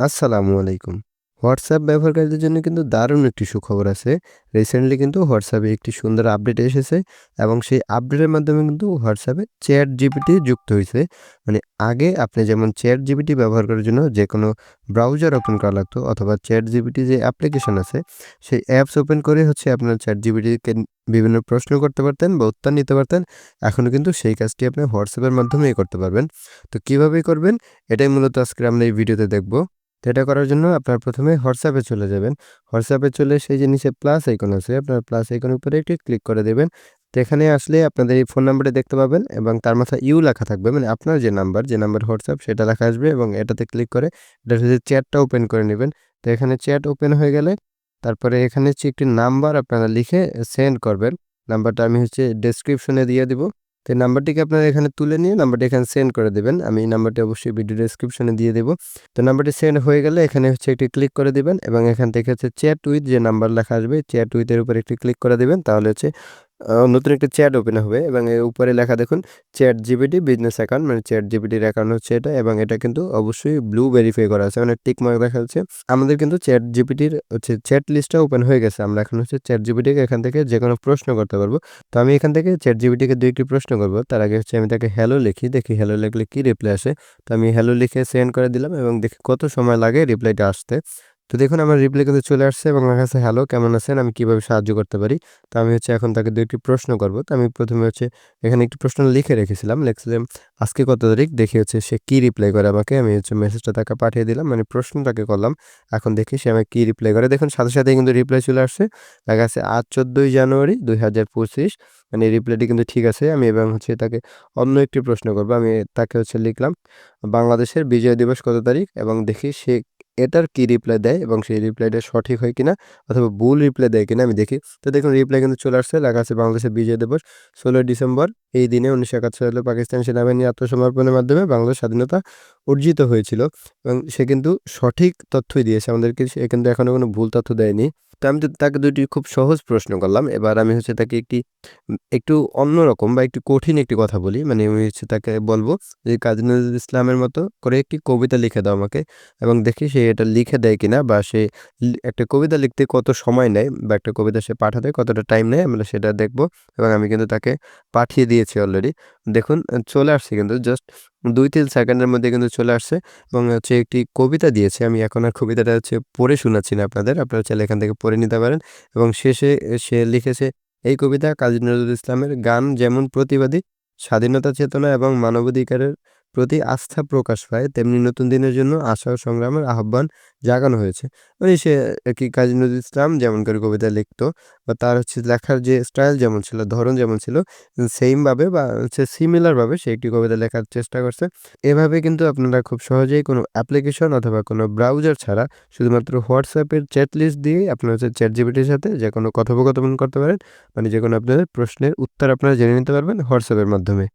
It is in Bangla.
আসসালামু আলাইকুম। হোয়াটসঅ্যাপ ব্যবহারকারীদের জন্য কিন্তু দারুণ একটি সুখবর আছে। রিসেন্টলি কিন্তু হোয়াটসঅ্যাপে একটি সুন্দর আপডেট এসেছে এবং সেই আপডেটের মাধ্যমে কিন্তু হোয়াটসঅ্যাপে চ্যাট জিপিটি যুক্ত হয়েছে মানে আগে আপনি যেমন চ্যাট জিপিটি ব্যবহার করার জন্য যে কোনো ব্রাউজার ওপেন করা লাগতো অথবা চ্যাট জিপিটি যে অ্যাপ্লিকেশন আছে, সেই অ্যাপস ওপেন করে হচ্ছে আপনার চ্যাট জিপিটিকে বিভিন্ন প্রশ্ন করতে পারতেন বা উত্তর নিতে পারতেন। এখনও কিন্তু সেই কাজটি আপনি হোয়াটসঅ্যাপের মাধ্যমেই করতে পারবেন। তো কীভাবে করবেন? এটাই মূলত আজকে আমরা এই ভিডিওতে দেখব। তো এটা করার জন্য আপনার প্রথমে হোয়াটসঅ্যাপে চলে যাবেন। হোয়াটসঅ্যাপে চলে সেই যে নিচে প্লাস আইকন আছে, আপনার প্লাস আইকনের উপরে একটি ক্লিক করে দেবেন। তো এখানে আসলে আপনাদের এই ফোন নাম্বারটি দেখতে পাবেন এবং তার মাথায় ইউ লেখা থাকবে। মানে আপনার যে নাম্বার, যে নাম্বার হোয়াটসঅ্যাপ সেটা লেখা আসবে এবং এটাতে ক্লিক করে এটার সাথে চ্যাটটা ওপেন করে নেবেন। তো এখানে চ্যাট ওপেন হয়ে গেলে তারপরে এখানে হচ্ছে একটি নাম্বার আপনারা লিখে সেন্ড করবেন। নাম্বারটা আমি হচ্ছে ডেসক্রিপশনে দিয়ে দিব। তো নাম্বারটিকে আপনারা এখানে তুলে নিয়ে নাম্বারটি এখানে সেন্ড করে দেবেন। আমি নাম্বারটি অবশ্যই ভিডিও ডিসক্রিপশনে দিয়ে দেবো তো নাম্বারটি সেন্ড হয়ে গেলে এখানে হচ্ছে একটি ক্লিক করে দেবেন এবং এখান থেকে হচ্ছে চ্যাট উইথ যে নাম্বার লেখা আসবে, চ্যাট উইথের উপর একটি ক্লিক করে দেবেন তাহলে হচ্ছে নতুন একটি চ্যাট ওপেন হবে এবং এর উপরে লেখা দেখুন, চ্যাট জিপিটি বিজনেস অ্যাকাউন্ট মানে চ্যাট জিপিটির অ্যাকাউন্ট হচ্ছে এটা এবং এটা কিন্তু অবশ্যই ব্লু ভেরিফাই করা আছে মানে টিক মার্ক দেখা যাচ্ছে। আমাদের কিন্তু চ্যাট জিপিটির হচ্ছে চ্যাট লিস্টটা ওপেন হয়ে গেছে। আমরা এখন হচ্ছে চ্যাট জিপিটিকে এখান থেকে যে কোনো প্রশ্ন করতে পারব। তো আমি এখান থেকে চ্যাট জিপিটিকে ২ একটি প্রশ্ন করব, তার আগে হচ্ছে আমি তাকে হ্যালো লিখি। দেখি হ্যালো লিখলে কি রিপ্লাই আসে। তো আমি হ্যালো লিখে সেন্ড করে দিলাম এবং দেখি কত সময় লাগে রিপ্লাইটা আসতে। তো দেখুন, আমার রিপ্লাই কিন্তু চলে আসছে এবং লেখা আছে হ্যালো কেমন আছেন? আমি কীভাবে সাহায্য করতে পারি? তো আমি হচ্ছে এখন তাকে ২ টি প্রশ্ন করব। তো আমি প্রথমে হচ্ছে এখানে একটি প্রশ্ন লিখে রেখেছিলাম। লিখছিলাম আজকে কত তারিখ? দেখি হচ্ছে সে কি রিপ্লাই করে আমাকে। আমি হচ্ছে মেসেজটা তাকে পাঠিয়ে দিলাম। মানে প্রশ্ন তাকে করলাম। এখন দেখি সে আমাকে কি রিপ্লাই করে। দেখুন, সাথে সাথেই কিন্তু রিপ্লাই চলে আসছে। দেখা আছে আজ ১৪ই জানুয়ারি ২০২৫ মানে রিপ্লাইটি কিন্তু ঠিক আছে। আমি এবং হচ্ছে তাকে অন্য একটি প্রশ্ন করব আমি তাকে হচ্ছে লিখলাম, বাংলাদেশের বিজয় দিবস কত তারিখ? এবং দেখি সে এটার কি রিপ্লাই দেয় এবং সেই রিপ্লাইটা সঠিক হয় কিনা অথবা ভুল রিপ্লাই দেয় কিনা আমি দেখি। তো দেখুন রিপ্লাই কিন্তু চলে আসছে। লেখা আছে বাংলাদেশের বিজয় দিবস ১৬ই ডিসেম্বর। এই দিনে ১৯৭১ সালে পাকিস্তান সেনাবাহিনীর আত্মসমর্পণের মাধ্যমে বাংলাদেশ স্বাধীনতা অর্জিত হয়েছিল এবং সে কিন্তু সঠিক তথ্যই দিয়েছে আমাদেরকে। সে কিন্তু এখনও কোনো ভুল তথ্য দেয়নি। তো আমি তো তাকে ২ টি খুব সহজ প্রশ্ন করলাম। এবার আমি হচ্ছে তাকে একটি, একটু অন্যরকম বা একটু কঠিন একটি কথা বলি। মানে আমি হচ্ছে তাকে বলব যে কাজী নজরুল ইসলামের মতো করে একটি কবিতা লিখে দাও আমাকে এবং দেখি সে এটা লিখে দেয় কিনা বা সে একটা কবিতা লিখতে কত সময় নেয় বা একটা কবিতা সে পাঠাতে কতটা টাইম নেয় আমরা সেটা দেখব এবং আমি কিন্তু তাকে পাঠিয়ে দিয়েছি অলরেডি। দেখুন চলে আসছে কিন্তু জাস্ট ২-৩ সেকেন্ডের মধ্যে কিন্তু চলে আসছে এবং হচ্ছে একটি কবিতা দিয়েছে। আমি এখন আর কবিতাটা হচ্ছে পড়ে শোনাচ্ছি না আপনাদের। আপনারা চাইলে এখান থেকে পড়ে নিতে পারেন এবং শেষে সে লিখেছে এই কবিতা কাজী নজরুল ইসলামের গান যেমন প্রতিবাদী, স্বাধীনতা চেতনা এবং মানবাধিকারের প্রতি আস্থা প্রকাশ পায় তেমনি নতুন দিনের জন্য আশা ও সংগ্রামের আহ্বান জাগানো হয়েছে। মানে সে আরকি কাজী নজরুল ইসলাম যেমন করে কবিতা লিখতো বা তার হচ্ছে লেখার যে স্টাইল যেমন ছিল, ধরন যেমন ছিল সেইম ভাবে বা হচ্ছে সিমিলারভাবে সে একটি কবিতা লেখার চেষ্টা করছে। এভাবে কিন্তু আপনারা খুব সহজেই কোনো অ্যাপ্লিকেশন অথবা কোনো ব্রাউজার ছাড়া শুধুমাত্র হোয়াটসঅ্যাপের চ্যাট লিস্ট দিয়েই আপনারা হচ্ছে চ্যাট জিপিটির সাথে যে কোনো কথোপকথন করতে পারেন। মানে যে কোনো আপনাদের প্রশ্নের উত্তর আপনারা জেনে নিতে পারবেন হোয়াটসঅ্যাপের মাধ্যমে।